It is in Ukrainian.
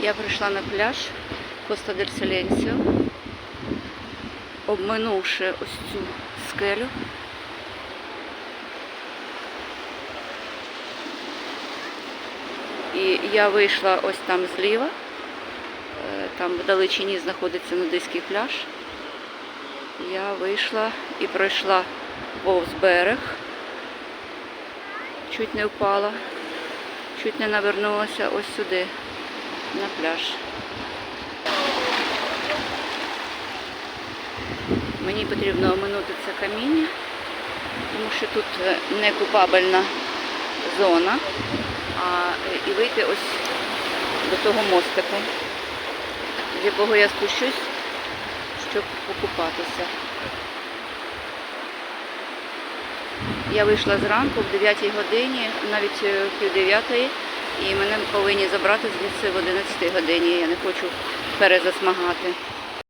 Я прийшла на пляж Коста дель обминувши ось цю скелю. І я вийшла ось там зліва. Е, Там в далечині знаходиться нудиський пляж. Я вийшла і пройшла повз берег. Чуть не впала, чуть не навернулася ось сюди, на пляж. Мені потрібно оминути це каміння, тому що тут е, не купабельна зона, а е, і вийти ось до того мостику, з якого я спущусь, щоб покупатися. Я вийшла зранку в 9 годині, навіть е, пів 9, і мене повинні забрати звідси в 11 годині. Я не хочу перезасмагати.